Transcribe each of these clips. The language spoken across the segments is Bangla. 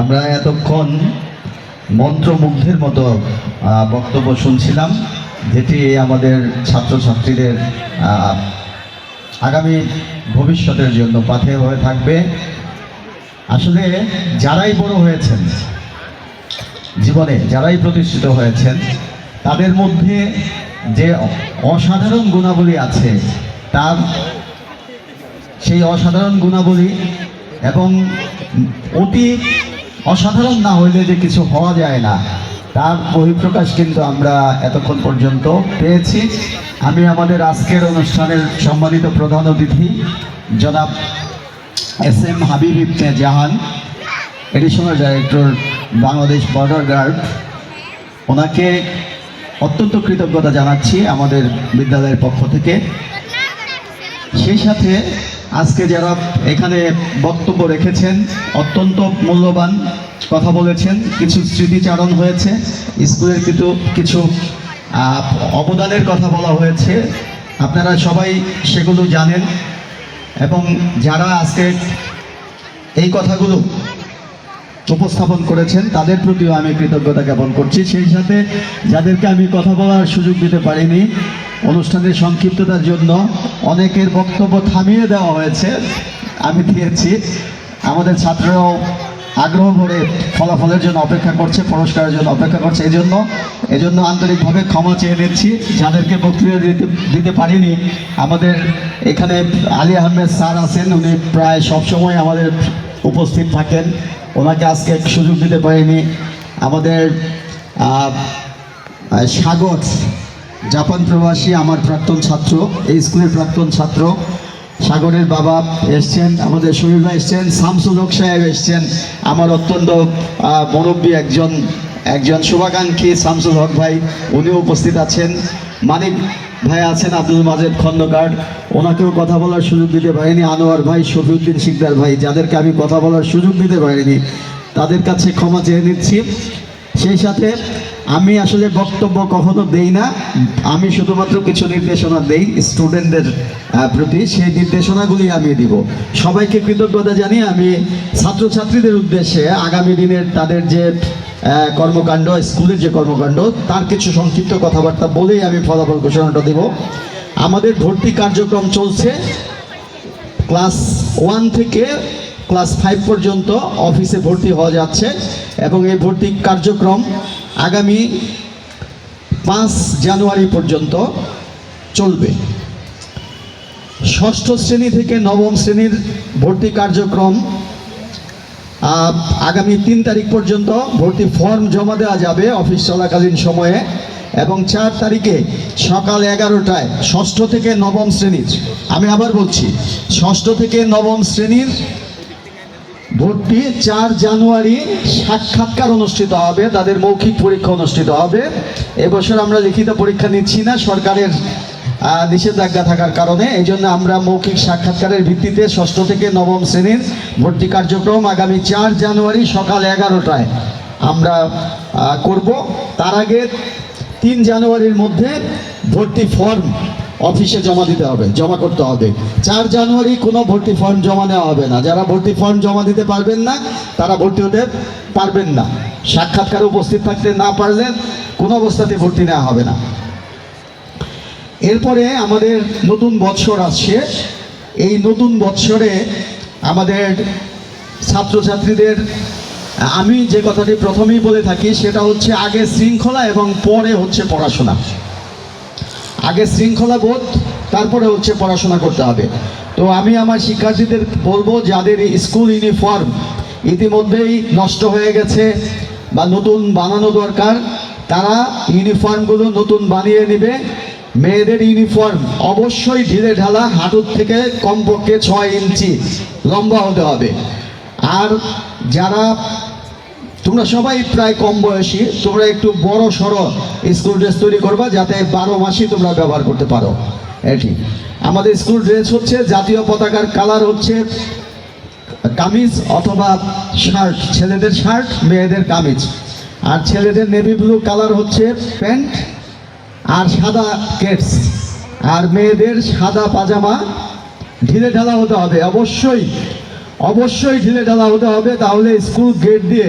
আমরা এতক্ষণ মন্ত্রমুগ্ধের মতো বক্তব্য শুনছিলাম, যেটি আমাদের ছাত্রছাত্রীদের আগামী ভবিষ্যতের জন্য পাথে হয়ে থাকবে। আসলে যারাই বড় হয়েছেন, জীবনে যারাই প্রতিষ্ঠিত হয়েছেন, তাদের মধ্যে যে অসাধারণ গুণাবলী আছে, তার সেই অসাধারণ গুণাবলী এবং অতি অসাধারণ না হইলে যে কিছু হওয়া যায় না, তার বহিঃপ্রকাশ কিন্তু আমরা এতক্ষণ পর্যন্ত পেয়েছি। আমি আমাদের আজকের অনুষ্ঠানের সম্মানিত প্রধান অতিথি, জনাব S M Habib Ibne Jahan, additional director Bangladesh border guard. ওনাকে অত্যন্ত কৃতজ্ঞতা জানাচ্ছি আমাদের বিদ্যালয়ের পক্ষ থেকে। সেই সাথে আজকে যারা এখানে বক্তব্য রেখেছেন, অত্যন্ত মূল্যবান কথা বলেছেন, কিছু স্মৃতিচারণ হয়েছে, স্কুলের কিন্তু কিছু অবদানের কথা বলা হয়েছে। আপনারা সবাই সেগুলো জানেন এবং যারা আজকে এই কথাগুলো উপস্থাপন করেছেন, তাদের প্রতিও আমি কৃতজ্ঞতা জ্ঞাপন করছি। সেই সাথে যাদেরকে আমি কথা বলার সুযোগ দিতে পারিনি অনুষ্ঠানের সংক্ষিপ্ততার জন্য অনেকের বক্তব্য থামিয়ে দেওয়া হয়েছে। আমি দিয়েছি। আমাদের ছাত্ররাও আগ্রহ ভরে ফলাফলের জন্য অপেক্ষা করছে, পুরস্কারের জন্য অপেক্ষা করছে। এই জন্য এই জন্য আন্তরিকভাবে ক্ষমা চেয়ে নিচ্ছি। যাদেরকে বক্তৃতা দিতে দিতে পারিনি, আমাদের এখানে আলী আহমেদ স্যার আছেন। উনি প্রায় সবসময় আমাদের উপস্থিত থাকেন। ওনাকে আজকে সুযোগ দিতে পারিনি। আমাদের সাগর জাপান প্রবাসী আমার প্রাক্তন ছাত্র এই স্কুলের প্রাক্তন ছাত্র সাগরের বাবা এসছেন আমাদের ভাই এসছেন শামসুল হক সাহেব এসছেন আমার অত্যন্ত আহ, মুরব্বী একজন একজন শুভাকাঙ্ক্ষী শামসুল হক ভাই উনিও উপস্থিত আছেন। মানিক ভাই আছেন আব্দুল মাজেদ খন্দকার ওনাকেও কথা বলার সুযোগ দিতে পারিনি। আনোয়ার ভাই শফিউদ্দিন শিকদার ভাই যাদেরকে আমি কথা বলার সুযোগ দিতে পারিনি তাদের কাছে ক্ষমা চেয়ে নিচ্ছি। সেই সাথে আমি আসলে বক্তব্য কখনো দেই না। আমি শুধুমাত্র কিছু নির্দেশনা দেই স্টুডেন্টদের প্রতি। সেই নির্দেশনাগুলি আমি দিব। সবাইকে কৃতজ্ঞতা জানিয়ে আমি ছাত্রছাত্রীদের উদ্দেশ্যে আগামী দিনের তাদের যে কর্মকাণ্ড, স্কুলের যে কর্মকাণ্ড, তার কিছু সংক্ষিপ্ত কথাবার্তা বলেই আমি ফলাফল ঘোষণাটা দেব। আমাদের ভর্তি কার্যক্রম চলছে। ক্লাস ওয়ান থেকে ক্লাস ফাইভ পর্যন্ত অফিসে ভর্তি হওয়া যাচ্ছে এবং এই ভর্তি কার্যক্রম আগামী পাঁচ জানুয়ারি পর্যন্ত চলবে। ষষ্ঠ শ্রেণি থেকে নবম শ্রেণির ভর্তি কার্যক্রম আগামী তিন তারিখ পর্যন্ত ভর্তি ফর্ম জমা দেওয়া যাবে অফিস চলাকালীন সময়ে এবং চার তারিখে সকাল এগারোটায় ষষ্ঠ থেকে নবম শ্রেণির, আমি আবার বলছি, ষষ্ঠ থেকে নবম শ্রেণির ভর্তি চার জানুয়ারি সাক্ষাৎকার অনুষ্ঠিত হবে, তাদের মৌখিক পরীক্ষা অনুষ্ঠিত হবে। এবছর আমরা লিখিত পরীক্ষা নিচ্ছি না, সরকারের নিষেধাজ্ঞা থাকার কারণে। এই জন্য আমরা মৌখিক সাক্ষাৎকারের ভিত্তিতে ষষ্ঠ থেকে নবম শ্রেণির ভর্তি কার্যক্রম আগামী চার জানুয়ারি সকাল এগারোটায় আমরা করব। তার আগে তিন জানুয়ারির মধ্যে ভর্তি ফর্ম অফিসে জমা দিতে হবে, জমা করতে হবে। চার জানুয়ারি কোনো ভর্তি ফর্ম জমা নেওয়া হবে না। যারা ভর্তি ফর্ম জমা দিতে পারবেন না, তারা ভর্তি হতে পারবেন না। সাক্ষাৎকারে উপস্থিত থাকতে না পারলে কোনো অবস্থাতে ভর্তি নেওয়া হবে না। এরপরে আমাদের নতুন বৎসর আসছে। এই নতুন বৎসরে আমাদের ছাত্রছাত্রীদের, আমি যে কথাটি প্রথমেই বলে থাকি, সেটা হচ্ছে আগে শৃঙ্খলা এবং পরে হচ্ছে পড়াশোনা। আগে শৃঙ্খলা বোধ, তারপরে হচ্ছে পড়াশোনা করতে হবে। তো আমি আমার শিক্ষার্থীদের বলব, যাদের স্কুল ইউনিফর্ম ইতিমধ্যেই নষ্ট হয়ে গেছে বা নতুন বানানো দরকার, তারা ইউনিফর্মগুলো নতুন বানিয়ে নেবে। মেয়েদের ইউনিফর্ম অবশ্যই ঢিলে ঢালা হাঁটুর থেকে কমপক্ষে ছয় ইঞ্চি লম্বা হতে হবে। আর যারা তোমরা সবাই প্রায় কম বয়সী, তোমরা একটু বড় সড়ো স্কুল ড্রেস তৈরি করবা যাতে বারো মাসই তোমরা ব্যবহার করতে পারো। এটি আমাদের স্কুল ড্রেস হচ্ছে জাতীয় পতাকার কালার হচ্ছে কামিজ অথবা শার্ট, ছেলেদের শার্ট, মেয়েদের কামিজ। আর ছেলেদের নেভি ব্লু কালার হচ্ছে প্যান্ট আর সাদা কেটস। আর মেয়েদের সাদা পাজামা। ঢিলে ঢালা হতে হবে। অবশ্যই অবশ্যই ঢিলে ঢালা হতে হবে, তাহলে স্কুল গেট দিয়ে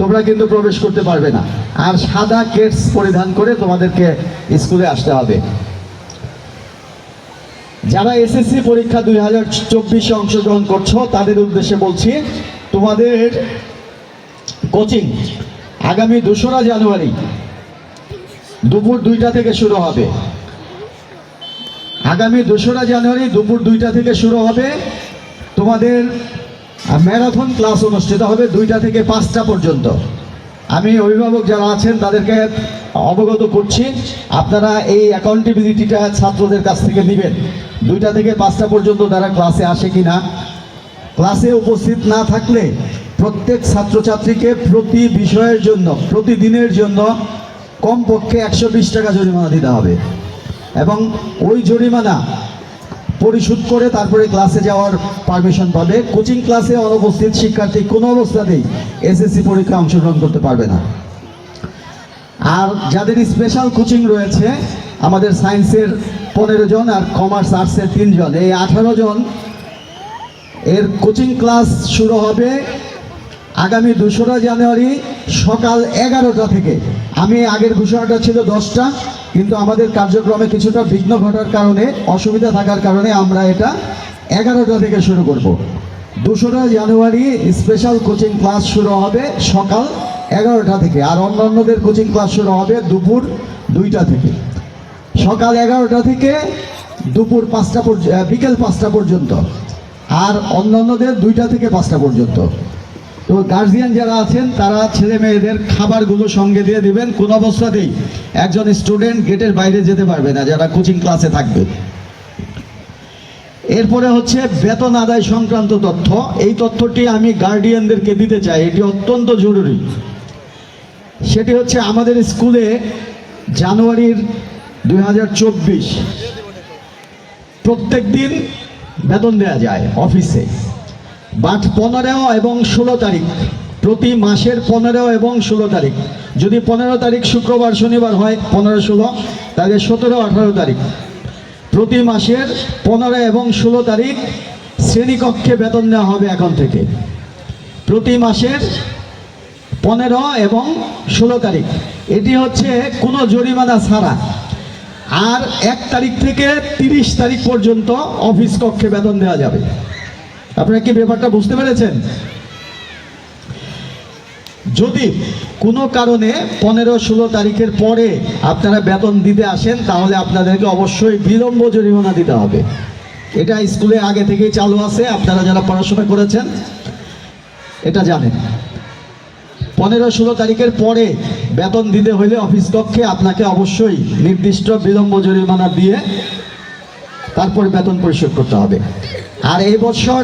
তোমরা কিন্তু প্রবেশ করতে পারবে না। আর সাদা কেটস পরিধান করে তোমাদেরকে স্কুলে আসতে হবে। যারা এসএসসি পরীক্ষা দুই হাজার চব্বিশে অংশগ্রহণ করছ, তাদের উদ্দেশ্যে বলছি, তোমাদের কোচিং আগামী দোসরা জানুয়ারি দুপুর দুইটা থেকে শুরু হবে। আগামী দোসরা জানুয়ারি দুপুর দুইটা থেকে শুরু হবে। তোমাদের ম্যারাথন ক্লাস অনুষ্ঠিত হবে দুইটা থেকে পাঁচটা পর্যন্ত। আমি অভিভাবক যারা আছেন, তাদেরকে অবগত করছি। আপনারা এই অ্যাকাউন্টেবিলিটিটা ছাত্রদের কাছ থেকে নেবেন। দুইটা থেকে পাঁচটা পর্যন্ত তারা ক্লাসে আসে কি না ক্লাসে উপস্থিত না থাকলে প্রত্যেক ছাত্রছাত্রীকে প্রতি বিষয়ের জন্য, প্রতিদিনের জন্য কমপক্ষে একশো বিশ টাকা জরিমানা দিতে হবে। এবং ওই জরিমানা পরিশোধ করে তারপরে ক্লাসে যাওয়ার পারমিশন পাবে। কোচিং ক্লাসে অনুপস্থিত শিক্ষার্থী কোনো অবস্থাতেই এসএসসি পরীক্ষায় অংশগ্রহণ করতে পারবে না। আর যাদের স্পেশাল কোচিং রয়েছে, আমাদের সায়েন্সের পনেরো জন আর কমার্স আর্টসের তিনজন। এই আঠারো জন এর কোচিং ক্লাস শুরু হবে আগামী দোসরা জানুয়ারি সকাল এগারোটা থেকে। আমি আগের ঘোষণাটা ছিল দশটা, কিন্তু আমাদের কার্যক্রমে কিছুটা বিঘ্ন ঘটার কারণে, অসুবিধা থাকার কারণে আমরা এটা এগারোটা থেকে শুরু করব। দোসরা জানুয়ারি স্পেশাল কোচিং ক্লাস শুরু হবে সকাল এগারোটা থেকে, আর অন্যান্যদের কোচিং ক্লাস শুরু হবে দুপুর দুইটা থেকে। সকাল এগারোটা থেকে দুপুর পাঁচটা বিকেল পাঁচটা পর্যন্ত, আর অন্যান্যদের দুইটা থেকে পাঁচটা পর্যন্ত। তো গার্জিয়ান যারা আছেন, তারা ছেলে মেয়েদের খাবারগুলো সঙ্গে দিয়ে দিবেন। কোন অবস্থাতেই একজন স্টুডেন্ট গেটের বাইরে যেতে পারবে না, যারা কোচিং ক্লাসে থাকবে। এরপরে হচ্ছে বেতন আদায় সংক্রান্ত তথ্য। এই তথ্যটি আমি গার্ডিয়ানদেরকে দিতে চাই, এটি অত্যন্ত জরুরি। সেটি হচ্ছে আমাদের স্কুলে জানুয়ারির দুই প্রত্যেক দিন বেতন দেওয়া যায় অফিসে বাট পনেরো এবং ষোলো তারিখ। প্রতি মাসের পনেরো এবং ষোলো তারিখ। যদি পনেরো তারিখ শুক্রবার, শনিবার হয়, পনেরো ষোলো, তাহলে সতেরো, আঠারো তারিখ। প্রতি মাসের পনেরো এবং ষোলো তারিখ শ্রেণীকক্ষে বেতন নেওয়া হবে এখন থেকে। প্রতি মাসের পনেরো এবং ষোলো তারিখ। এটি হচ্ছে কোনো জরিমানা ছাড়া। আর এক তারিখ থেকে তিরিশ তারিখ পর্যন্ত অফিস কক্ষে বেতন দেওয়া যাবে। আপনারা কি ব্যাপারটা বুঝতে পেরেছেন? যদি কোনো কারণে পনেরো ষোলো তারিখের পরে আপনারা বেতন দিতে আসেন, তাহলে আপনাদেরকে অবশ্যই বিলম্ব জরিমানা দিতে হবে। এটা স্কুলে আগে থেকেই চালু আছে, আপনারা যারা পড়াশোনা করেছেন, এটা জানেন। পনেরো ষোলো তারিখের পরে বেতন দিতে হলে অফিস কক্ষে আপনাকে অবশ্যই নির্দিষ্ট বিলম্ব জরিমানা দিয়ে তারপর বেতন পরিশোধ করতে হবে। আর এই বছর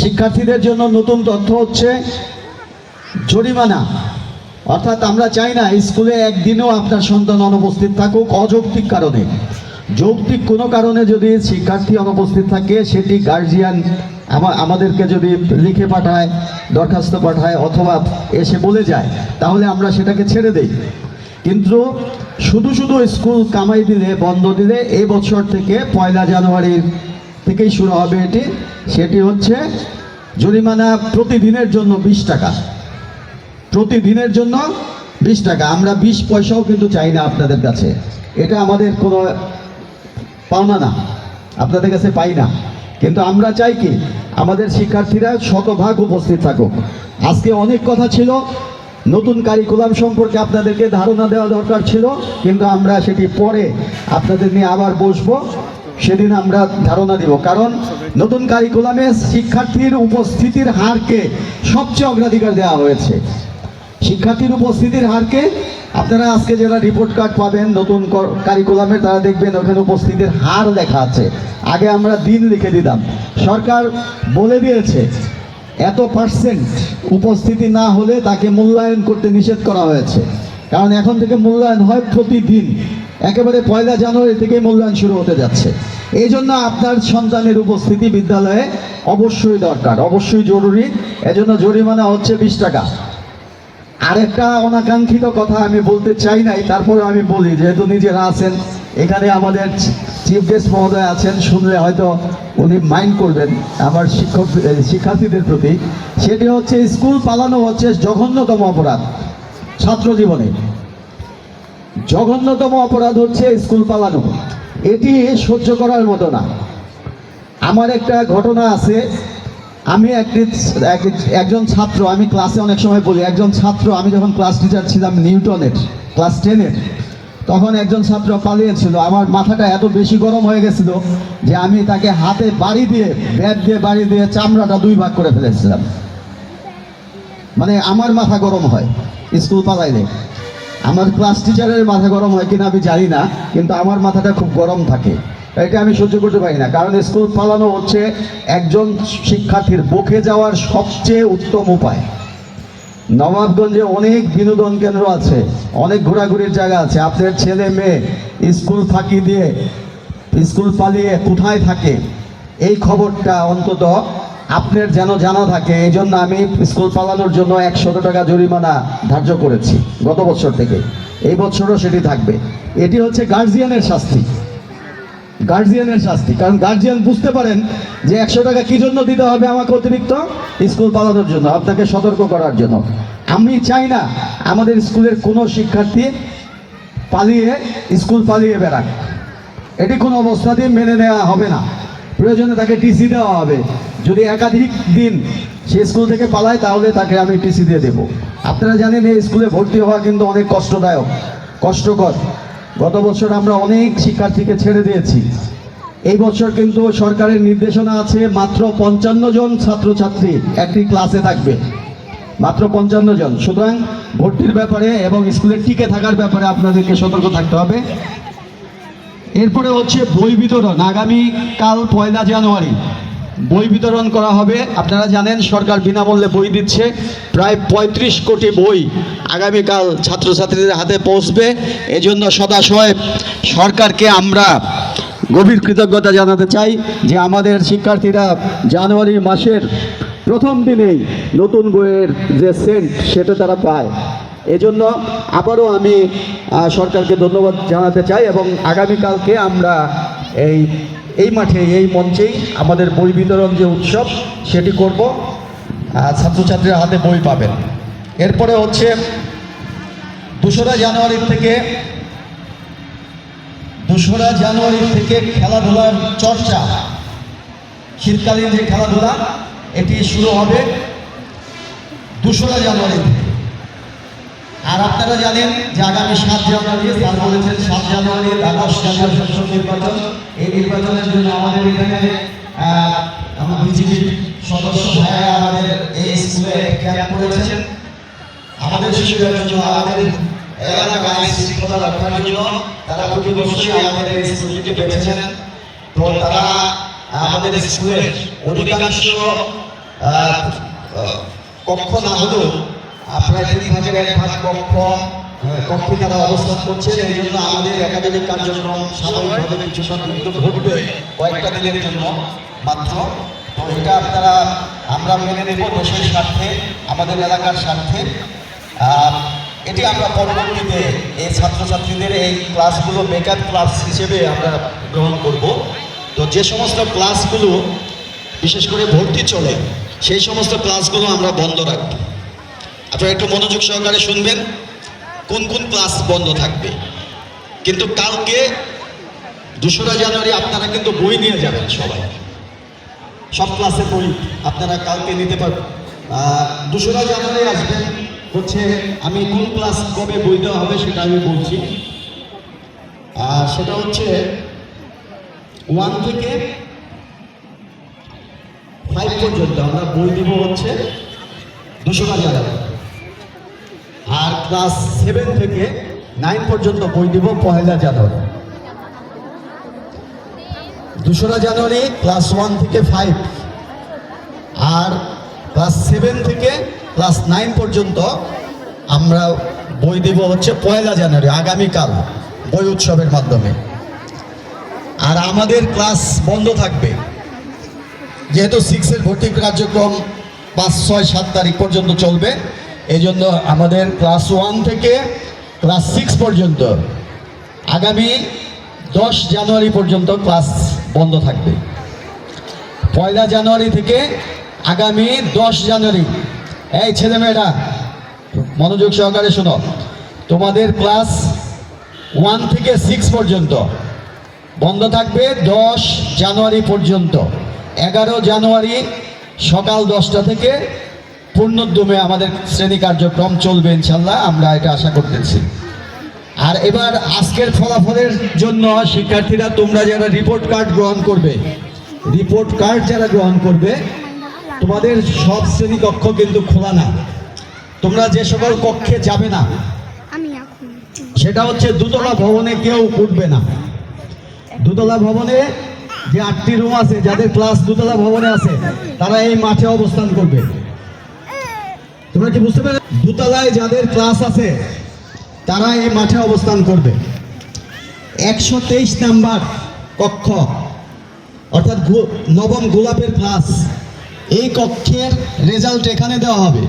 শিক্ষার্থীদের জন্য নতুন তথ্য হচ্ছে, জরিমানা। অর্থাৎ আমরা চাই না, স্কুলে একদিনও আপনার সন্তান অনুপস্থিত থাকুক অযৌক্তিক কারণে। যৌক্তিক কোনো কারণে যদি শিক্ষার্থী অনুপস্থিত থাকে, সেটি গার্জিয়ান আমাদেরকে যদি লিখে পাঠায়, দরখাস্ত পাঠায় অথবা এসে বলে যায়, তাহলে আমরা সেটাকে ছেড়ে দেই। কিন্তু শুধু শুধু স্কুল কামাই দিলে, বন্ধ দিলে, এই বছর থেকে পয়লা জানুয়ারির থেকেই শুরু হবে এটি। সেটি হচ্ছে জরিমানা প্রতিদিনের জন্য বিশ টাকা। প্রতিদিনের জন্য বিশ টাকা। আমরা বিশ পয়সাও কিন্তু চাই না আপনাদের কাছে। এটা আমাদের কোনো পাওনা না। আপনাদের কাছে পাই না। কিন্তু আমরা চাই কি? আমাদের শিক্ষার্থীরা শতভাগ উপস্থিত থাকুক। আজকে অনেক কথা ছিল। নতুন কারিকুলাম সম্পর্কে আপনাদেরকে ধারণা দেওয়া দরকার ছিল, কিন্তু আমরা সেটি পরে আপনাদের নিয়ে আবার বসবো। সেদিন আমরা ধারণা দিব। কারণ নতুন কারিকুলামে শিক্ষার্থীর উপস্থিতির হারকে সবচেয়ে অগ্রাধিকার দেওয়া হয়েছে। শিক্ষার্থীর উপস্থিতির হারকে আপনারা আজকে যারা রিপোর্ট কার্ড পাবেন নতুন কর- কারিকুলামে তারা দেখবেন ওখানে উপস্থিতির হার লেখা আছে। আগে আমরা দিন লিখে দিতাম। সরকার বলে দিয়েছে এত পার্সেন্ট উপস্থিতি না হলে তাকে মূল্যায়ন করতে নিষেধ করা হয়েছে। কারণ এখন থেকে মূল্যায়ন হয় প্রতিদিন। একেবারে পয়লা জানুয়ারি থেকে মূল্যায়ন শুরু হতে যাচ্ছে। এই জন্য আপনার সন্তানের উপস্থিতি বিদ্যালয়ে অবশ্যই দরকার, অবশ্যই জরুরি। এজন্য জরিমানা হচ্ছে বিশ টাকা। আরেকটা অনাকাঙ্ক্ষিত কথা আমি বলতে চাই নাই তারপরে আমি বলি, যেহেতু নিজেরা আছেন, এখানে আমাদের চিফ গেস্ট মহোদয় আছেন, শুনলে হয়তো উনি মাইন্ড করবেন আমার শিক্ষক শিক্ষার্থীদের প্রতি। সেটি হচ্ছে স্কুল পালানো হচ্ছে জঘন্যতম অপরাধ ছাত্র জীবনে। জঘন্যতম অপরাধ হচ্ছে স্কুল পালানো। এটি সহ্য করার মতো না। আমার একটা ঘটনা আছে আমি একজন ছাত্র, আমি ক্লাসে অনেক সময় বলি, একজন ছাত্র, আমি যখন ক্লাস টিচার ছিলাম নিউটনের, ক্লাস টেনের, তখন একজন ছাত্র পালিয়েছিল। আমার মাথাটা এত বেশি গরম হয়ে গেছিল যে আমি তাকে হাতে বাড়ি দিয়ে, ব্যাট দিয়ে, বাড়ি দিয়ে চামড়াটা দুই ভাগ করে ফেলেছিলাম। মানে আমার মাথা গরম হয়, স্কুল পালাইলে। আমার ক্লাস টিচারের মাথা গরম হয় কিনা আমি জানি না, কিন্তু আমার মাথাটা খুব গরম থাকে। এটা আমি সহ্য করতে পারি না। কারণ স্কুল পালানো হচ্ছে একজন শিক্ষার্থীর বকে যাওয়ার সবচেয়ে উত্তম উপায়। নবাবগঞ্জে অনেক বিনোদন কেন্দ্র আছে, অনেক ঘোরাঘুরির জায়গা আছে। আপনার ছেলে মেয়ে স্কুল ফাঁকি দিয়ে, স্কুল পালিয়ে কোথায় থাকে? এই খবরটা অন্তত আপনার যেন জানা থাকে, এই জন্য আমি স্কুল পালানোর জন্য একশত টাকা জরিমানা ধার্য করেছি গত বছর থেকে। এই বছরও সেটি থাকবে। এটি হচ্ছে গার্জিয়ানের শাস্তি। গার্জিয়ানের শাস্তি। কারণ গার্জিয়ান বুঝতে পারেন যে একশো টাকা কি জন্য দিতে হবে আমাকে অতিরিক্ত? স্কুল পালানোর জন্য, আপনাকে সতর্ক করার জন্য। আমি চাই না আমাদের স্কুলের কোনো শিক্ষার্থী পালিয়ে স্কুল পালিয়ে বেড়াক। এটি কোনো অবস্থাতেই মেনে নেওয়া হবে না। প্রয়োজনে তাকে টিসি দেওয়া হবে। যদি একাধিক দিন সে স্কুল থেকে পালায়, তাহলে তাকে আমি টিসি দিয়ে দেবো। আপনারা জানেন এই স্কুলে ভর্তি হওয়া কিন্তু অনেক কষ্টদায়ক, কষ্টকর। গত বছর আমরা অনেক শিক্ষার্থীকে ছেড়ে দিয়েছি। এই বছর কিন্তু সরকারের নির্দেশনা আছে, মাত্র পঞ্চান্ন জন ছাত্রছাত্রী একটি ক্লাসে থাকবে। মাত্র পঞ্চান্ন জন। সুতরাং ভর্তির ব্যাপারে এবং স্কুলে টিকে থাকার ব্যাপারে আপনাদেরকে সতর্ক থাকতে হবে। এরপরে হচ্ছে বই বিতরণ। আগামী কাল পয়লা জানুয়ারি। বই বিতরণ করা হবে। আপনারা জানেন, সরকার বিনামূল্যে বই দিচ্ছে। প্রায় পঁয়ত্রিশ কোটি বই আগামীকাল ছাত্রছাত্রীদের হাতে পৌঁছবে। এজন্য সদাশয় সরকারকে আমরা গভীর কৃতজ্ঞতা জানাতে চাই যে আমাদের শিক্ষার্থীরা জানুয়ারি মাসের প্রথম দিনেই নতুন বইয়ের যে সেন্ট, সেটা তারা পায়। এজন্য আবারও আমি সরকারকে ধন্যবাদ জানাতে চাই এবং আগামীকালকে আমরা এই এই মাঠে, এই মঞ্চেই আমাদের বই বিতরণ যে উৎসব, সেটি করব। ছাত্রছাত্রীরা হাতে বই পাবেন। এরপরে হচ্ছে দোসরা জানুয়ারি থেকে, দোসরা জানুয়ারি থেকে খেলাধুলার চর্চা। শীতকালীন যে খেলাধুলা, এটি শুরু হবে দোসরা জানুয়ারি থেকে। আর আপনারা জানেন যে আগামী সাত জানুয়ারি স্যার বলেছেন সাত জানুয়ারি দ্বাদশ জাতীয় সংসদ নির্বাচন। এই নির্বাচনের জন্য আমাদের এখানে বিজেপির সদস্য ভাইয়া আমাদের এই স্কুলে ক্যাম্প করেছেন। আমাদের শিশুদের জন্য, আমাদের তারা খুবই অবশ্যই আমাদের এই স্কুলটিকে বেছেছেন তো তারা আমাদের স্কুলের অধিকাংশ কক্ষ না হলেও আপনার তিন ভাগের এক ভাগ কক্ষ কক্ষে তারা অবস্থান করছেন। এই জন্য আমাদের একাডেমিক কার্যক্রম স্বাভাবিকভাবে কিছুটা বিঘ্ন ঘটবে কয়েকটা দিনের জন্য মাত্র। তো এটা আপনারা আমরা মেনে নেব দেশের স্বার্থে আমাদের এলাকার স্বার্থে। আহ, এটি আমরা পরবর্তীতে এই ছাত্রছাত্রীদের এই ক্লাসগুলো মেকআপ ক্লাস হিসেবে আমরা গ্রহণ করব। তো যে সমস্ত ক্লাসগুলো বিশেষ করে ভর্তি চলে সেই সমস্ত ক্লাসগুলো আমরা বন্ধ রাখব। আপনারা একটু মনোযোগ সহকারে শুনবেন কোন কোন ক্লাস বন্ধ থাকবে। কিন্তু কালকে দোসরা জানুয়ারি আপনারা কিন্তু বই নিয়ে যাবেন সবাই। সব ক্লাসে বই আপনারা কালকে নিতে পারবেন। দোসরা জানুয়ারি আসবেন হচ্ছে আমি কোন ক্লাস কবে বই দেওয়া হবে সেটা আমি বলছি। আর সেটা হচ্ছে ওয়ান থেকে ফাইভ পর্যন্ত আমরা বই দিব হচ্ছে দোসরা জানুয়ারি। আর ক্লাস সেভেন থেকে নাইন পর্যন্ত বই দিব পয়লা জানুয়ারি। দোসরা জানুয়ারি, ক্লাস ওয়ান থেকে ফাইভ। আর ক্লাস সেভেন থেকে ক্লাস নাইন পর্যন্ত আমরা বই দেব হচ্ছে পয়লা জানুয়ারি, আগামীকাল, বই উৎসবের মাধ্যমে। আর আমাদের ক্লাস বন্ধ থাকবে। যেহেতু সিক্সের ভর্তি কার্যক্রম পাঁচ, ছয়, সাত তারিখ পর্যন্ত চলবে এই জন্য আমাদের ক্লাস ওয়ান থেকে ক্লাস সিক্স পর্যন্ত আগামী দশ জানুয়ারি পর্যন্ত ক্লাস বন্ধ থাকবে। পয়লা জানুয়ারি থেকে আগামী দশ জানুয়ারি। এই ছেলেমেয়েরা মনোযোগ সহকারে শোনো। তোমাদের ক্লাস ওয়ান থেকে সিক্স পর্যন্ত বন্ধ থাকবে দশ জানুয়ারি পর্যন্ত। এগারো জানুয়ারি সকাল দশটা থেকে পূর্ণোদ্যমে আমাদের শ্রেণি কার্যক্রম চলবে ইনশাল্লাহ আমরা এটা আশা করতেছি। আর এবার আজকের ফলাফলের জন্য শিক্ষার্থীরা তোমরা যারা রিপোর্ট কার্ড গ্রহণ করবে রিপোর্ট কার্ড যারা গ্রহণ করবে তোমাদের সব শ্রেণি কক্ষ কিন্তু খোলা না। তোমরা যে সকল কক্ষে যাবে না সেটা হচ্ছে দুতলা ভবনে কেউ উঠবে না। দুতলা ভবনে যে আটটি রুম আছে যাদের ক্লাস দুতলা ভবনে আছে তারা এই মাঠে অবস্থান করবে। তোমরা কি বুঝতে পারলে দুতলায় যাদের ক্লাস আছে, তারা এই মাঠে অবস্থান করবে। একশো তেইশ নাম্বার কক্ষ, অর্থাৎ নবম গোলাপের ক্লাস এই কক্ষের রেজাল্ট এখানে দেওয়া হবে।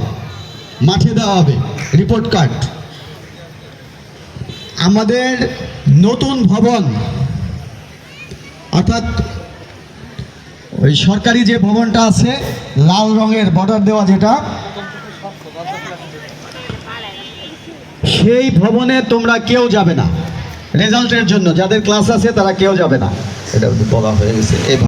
মাঠে দেওয়া হবে রিপোর্ট কার্ড আমাদের নতুন ভবন, অর্থাৎ ওই সরকারি যে ভবনটা আছে, লাল রঙের বর্ডার দেওয়া যেটা সেই ভবনে তোমরা কেউ যাবে না। রেজাল্টের জন্য যাদের ক্লাস আছে তারা কেউ যাবে না। এটা বলা হয়ে গেছে।